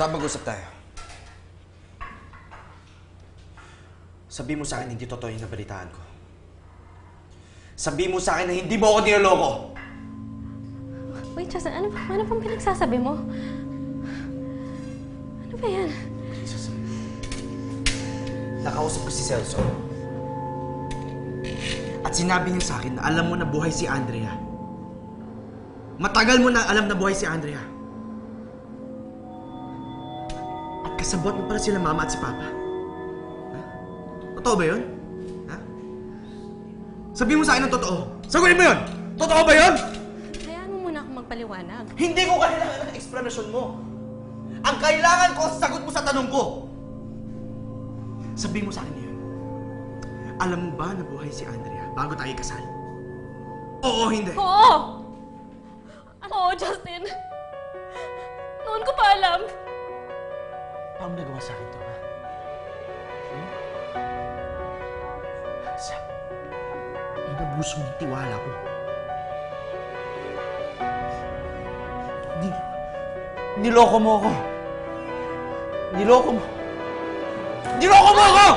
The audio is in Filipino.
Saan mag-usap tayo? Sabi mo sa akin hindi totoo yung nabalitaan ko. Sabi mo sa akin na hindi mo ako niloloko. Wait, Justin, ano, ba- ano pang pinagsasabi mo? Ano ba yan? Nakausap ko si Celso. At sinabi niya sa akin na alam mo na buhay si Andrea. Matagal mo na alam na buhay si Andrea. Kasabot mo pala sila mama at si papa. Ha? Totoo ba yun? Ha? Sabi mo sa akin ng totoo. Sagutin mo yun! Totoo ba yun? Hayaan mo muna akong magpaliwanag. Hindi ko kailangan ng explanation mo. Ang kailangan ko, sagot mo sa tanong ko. Sabi mo sa akin yun. Alam mo ba na buhay si Andrea bago tayo kasal? Oo, hindi. Oo! Oo, Justin! Noon ko pa alam. Paano nagawa sa akin to, ha? Hmm? Sa... Inabuso mo yung tiwala ko. Ni... Niloko mo ako. Niloko mo. Niloko mo ako!